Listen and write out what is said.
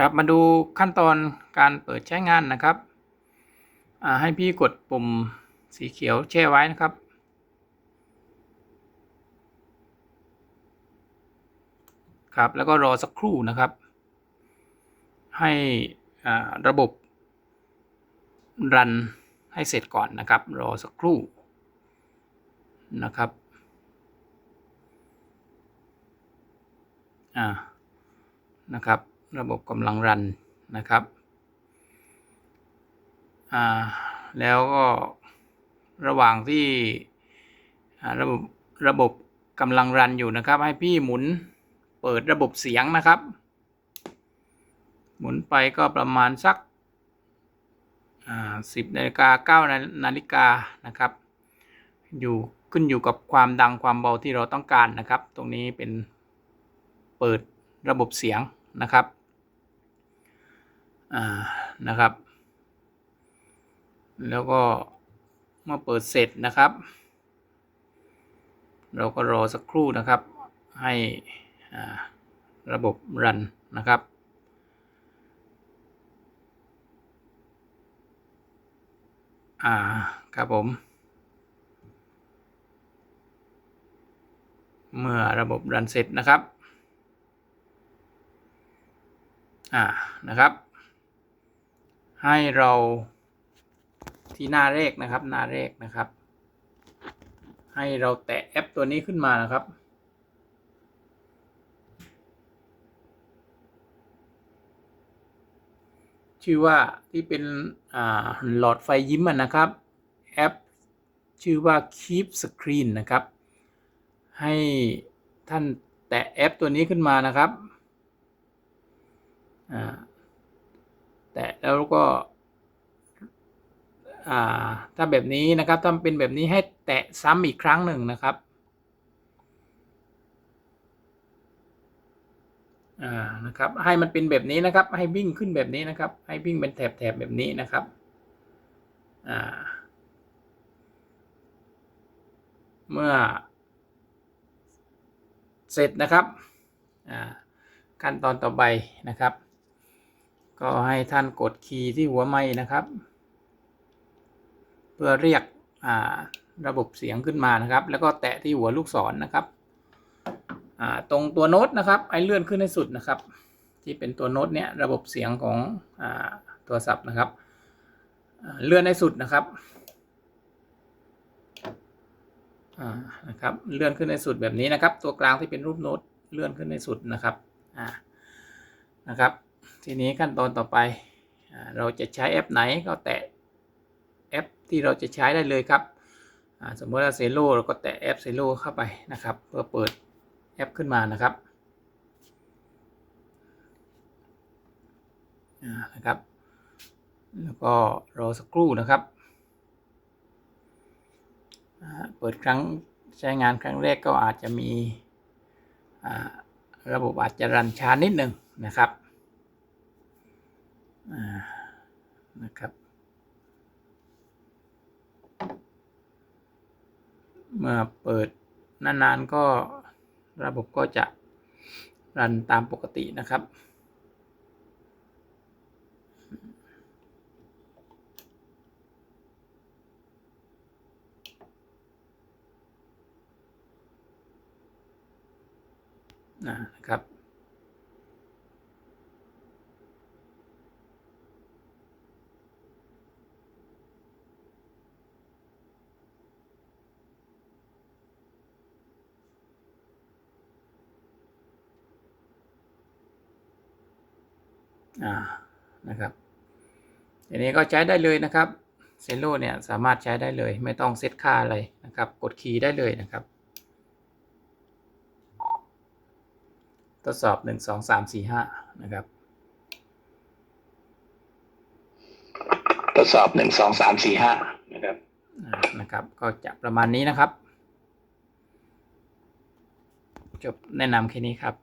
ครับมาดูขั้นตอนการเปิดใช้งานนะครับให้พี่กดปุ่มสีเขียวแช่ไว้นะครับ ครับแล้วก็รอสักครู่นะครับ ให้ระบบรันให้เสร็จก่อนนะครับ รอสักครู่นะครับอ่านะครับ ระบบกำลังรันนะครับอ่าแล้วก็ระหว่างที่ระบบระบบกำลังรันอยู่นะครับ ให้พี่หมุนเปิดระบบเสียงนะครับ หมุนไปก็ประมาณสักสิบนาฬิกาเก้านาฬิกานะครับ อยู่ขึ้นอยู่กับความดังความเบาที่เราต้องการนะครับ ตรงนี้เป็นเปิดระบบเสียงนะครับ อ่านะครับ แล้วก็เมื่อเปิดเสร็จนะครับ เราก็รอสักครู่นะครับ ให้อ่าระบบรันนะครับอ่าครับผม เมื่อระบบรันเสร็จนะครับ อ่านะครับ ให้เราที่หน้าแรกนะครับ หน้าแรกนะครับ ให้เราแตะแอปตัวนี้ขึ้นมานะครับ ชื่อว่าที่เป็นหลอดไฟยิ้มนะครับแอปชื่อว่า Keep Screen นะครับ ให้ท่านแตะแอปตัวนี้ขึ้นมานะครับ แตะแล้วก็ถ้าแบบนี้นะครับถ้าเป็นแบบนี้ให้แตะซ้ำอีกครั้งหนึ่งนะครับอ่านะครับ ให้มันเป็นแบบนี้นะครับ ให้วิ่งขึ้นแบบนี้นะครับ ให้วิ่งเป็นแถบแถบแบบนี้นะครับอ่าเมื่อ เสร็จนะครับอ่าขั้นตอนต่อไปนะครับ ก็ให้ท่านกดคีย์ที่หัวไม้นะครับ เพื่อเรียกระบบเสียงขึ้นมานะครับ แล้วก็แตะที่หัวลูกศรนนะครับตรงตัวโน้ตนะครับไอเลื่อนขึ้นให้สุดนะครับ ที่เป็นตัวโน้ตเนี่ยระบบเสียงของอโทรศัพท์นะครับเลื่อนให้สุดนะครับนะครับเลื่อนขึ้นในสุดแบบนี้นะครับ ตัวกลางที่เป็นรูปโน้ตเลื่อนขึ้นในสุดนะครับนะครับ ทีนี้ขั้นตอนต่อไปเราจะใช้แอปไหนก็แตะแอปที่เราจะใช้ได้เลยครับสมมติว่าเซโลเราก็แตะแอปเซโลเข้าไปนะครับเพื่อเปิดแอปขึ้นมานะครับนะครับ แล้วก็รอสักครู่นะครับ เปิดครั้งใช้งานครั้งแรกก็อาจจะมีระบบอาจจะรันช้านิดหนึ่งนะครับ นะครับ เมื่อเปิดนานๆก็ระบบก็จะรันตามปกตินะครับ นะครับ อ่านะครับทีนี้ก็ใช้ได้เลยนะครับเซโลเนี่ยสามารถใช้ได้เลย ไม่ต้องเซตค่าอะไรนะครับ กดคีย์ได้เลยนะครับ ทดสอบ 1 2 3 4 5 นะครับ ทดสอบหนึ่งสองสามสี่ห้านะครับนะครับ ก็จะประมาณนี้นะครับ จบแนะนำแค่นี้ครับ